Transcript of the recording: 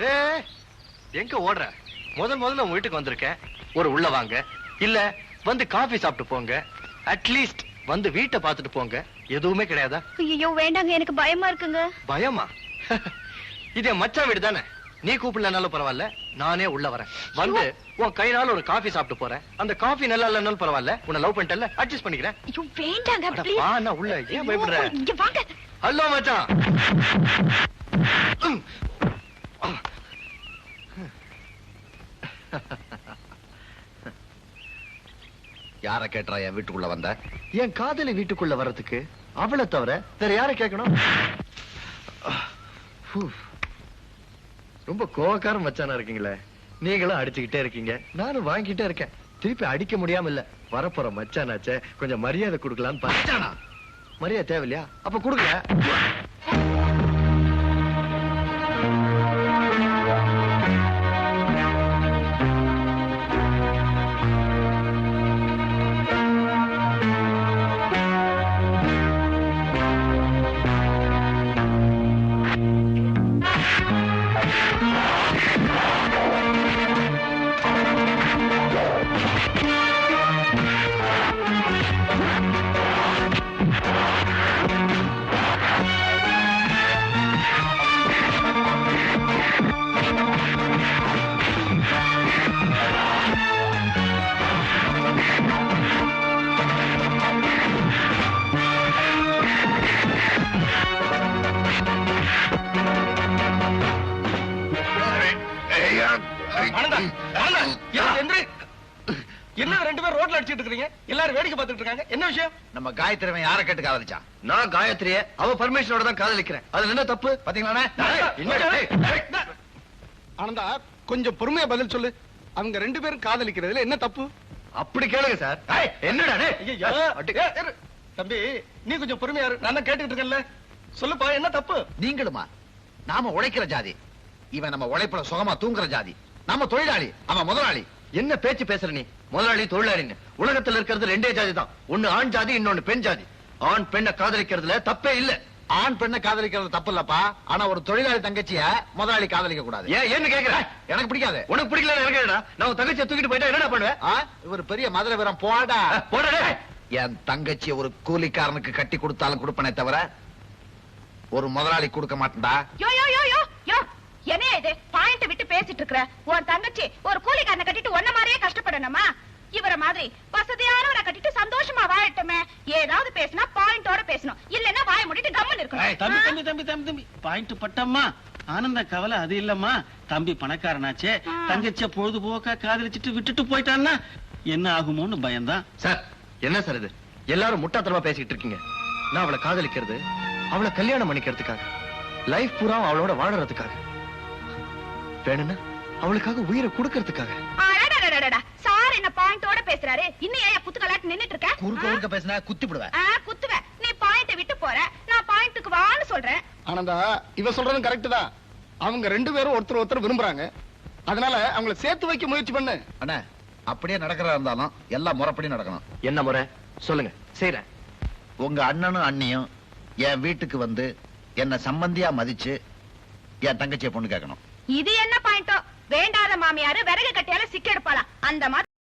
ஏ எங்க ஓடுற? முதல் முதல்ல உங்க வீட்டுக்கு வந்திருக்கேன் ஒரு உள்ள வாங்க. இல்ல வந்து காபி சாப்பிட்டு போங்க. அட்லீஸ்ட் வந்து வீட்டை பார்த்துட்டு போங்க. எதுவுமே கிடையாதா? ஐயோ வேண்டாங்க எனக்கு பயமா இருக்குங்க. பயமா? இது என் வீடு தானே? நீ கூப்பிடலனாலும் பரவாயில்ல நானே உள்ள வரேன். வந்து உன் கையினால ஒரு காஃபி சாப்பிட்டு போறேன். அந்த காஃபி நல்லா இல்லைனாலும் பரவாயில்ல உன்னை லவ் பண்ணிட்டல அட்ஜஸ்ட் பண்ணிக்கிறேன். ஐயோ வேண்டாங்க அட, ப்ளீஸ் வா நான் உள்ள ஏன் பயப்படுற? இங்க வாங்க. ஹலோ மச்சான். யார கேட்டா என் வீட்டுக்குள்ள வந்த? என் காதலி வீட்டுக்குள்ள வர்றதுக்கு அவளை தவிர வேற யாரை கேட்கணும். ரொம்ப கோவக்கார மச்சானா இருக்கீங்களே. நீங்களும் அடிச்சுக்கிட்டே இருக்கீங்க. நானும் வாங்கிட்டே இருக்கேன். திருப்பி அடிக்க முடியாம இல்ல. வரப்போற மச்சானாச்சே கொஞ்சம் மரியாதை கொடுக்கலான்னு மரியாதை தேவையில்லையா? அப்ப கொடுங்க என்ன ரெண்டு பேரும் ரோட்ல அடிச்சிட்டு இருக்கீங்க எல்லாரும் வேடிக்கை பார்த்துட்டு இருக்காங்க. என்ன விஷயம்? நம்ம காயத்ரிவன் யார கேட்டு காதலிச்சான் நான் காயத்ரிய அவ பர்மிஷனோட தான் காதலிக்கிறேன். அதுல என்ன தப்பு? பாத்தீங்களா ஆனந்தா கொஞ்சம் பொறுமையா பதில் சொல்லு. அவங்க ரெண்டு பேரும் காதலிக்கிறதுல என்ன தப்பு? அப்படி கேளுங்க சார். ஏய், என்னடா. தம்பி நீ கொஞ்சம் பொறுமையா இரு. நான் கேட்டுக்கிட்டு இருக்கேன்ல. சொல்லுப்பா என்ன தப்பு? நீங்களுமா? நாம உழைக்கிற ஜாதி. இவன் நம்ம உழைப்புல சுகமா தூங்குற ஜாதி. நம்ம தொழிலாளி அவன் முதலாளி. என்ன பேச்சு பேசுற நீ? முதலாளி தொழிலாளின்னு. உலகத்துல இருக்கிறது ரெண்டே ஜாதி தான். ஒண்ணு ஆண் ஜாதி இன்னொன்னு பெண் ஜாதி. ஆண் பெண்ணை காதலிக்கிறதுல தப்பே இல்ல. ஆண் பெண்ணை காதலிக்கிறது தப்பு இல்லப்பா. ஆனா ஒரு தொழிலாளி தங்கச்சிய முதலாளி காதலிக்க கூடாது. ஏன் ஏன்னு கேக்குற? எனக்கு பிடிக்காது. உனக்கு பிடிக்கல எனக்கு நான் தங்கச்சியை தூக்கிட்டு போயிட்டா என்னடா பண்ணுவேன் இவர் பெரிய மதுரை வீரம் போடா. போடா டேய். என் தங்கச்சிய ஒரு கூலிக்காரனுக்கு கட்டி கொடுத்தாலும் கொடுப்பனே தவிர ஒரு முதலாளி கொடுக்க மாட்டேன்டா. தம்பி தம்பி தம்பி பாயிண்ட் பட்டம்மா ஆனந்த கவலை அது இல்லம்மா தம்பி பணக்காரனாச்சே ஆ. தங்கச்சிய பொழுதுபோக்கா காதலிச்சிட்டு விட்டுட்டு போயிட்டான்னா என்ன ஆகுமோன்னு பயம்தான் சார் என்ன சார் இது எல்லாரும் முட்டாத்தனமா பேசிட்டு இருக்கீங்க நான் அவளை காதலிக்கிறது அவளை கல்யாணம் பண்ணிக்கிறதுக்காக லைஃப் பூரா அவளோட வாழறதுக்காக வேணும்னா அவளுக்காக உயிரை கொடுக்கறதுக்காக. சார் என்ன பாயிண்டோட பேசுறாரு இன்னும் ஏன் குத்து கலாட்டு நின்னுட்டு இருக்க குறுக்க குறுக்க பேசினா குத்தி விடுவேன் குத்துவேன் நீ பாயிண்ட விட்டு போற நான் பாயிண்ட்டுக்கு வான்னு சொல்றேன். ஆனந்தா இவ சொல்றதும் கரெக்ட் தான். அவங்க ரெண்டு பேரும் ஒருத்தர் ஒருத்தர் விரும்புறாங்க. அதனால அவங்கள சேர்த்து வைக்க முயற்சி பண்ணு. அண்ணா அப்படியே நடக்கிறதா இருந்தாலும் எல்லாம் முறைப்படி நடக்கணும். என்ன முறை? சொல்லுங்க. செய்றேன். உங்க அண்ணனும் அண்ணியும் என் வீட்டுக்கு வந்து என்ன சம்பந்தியா மதிச்சு என் தங்கச்சியை பொண்ணு கேட்கணும். இது என்ன பாயிண்டோ வேண்டாத மாமியாரு விறகு கட்டியால சிக்க எடுப்பாளாம். அந்த மாதிரி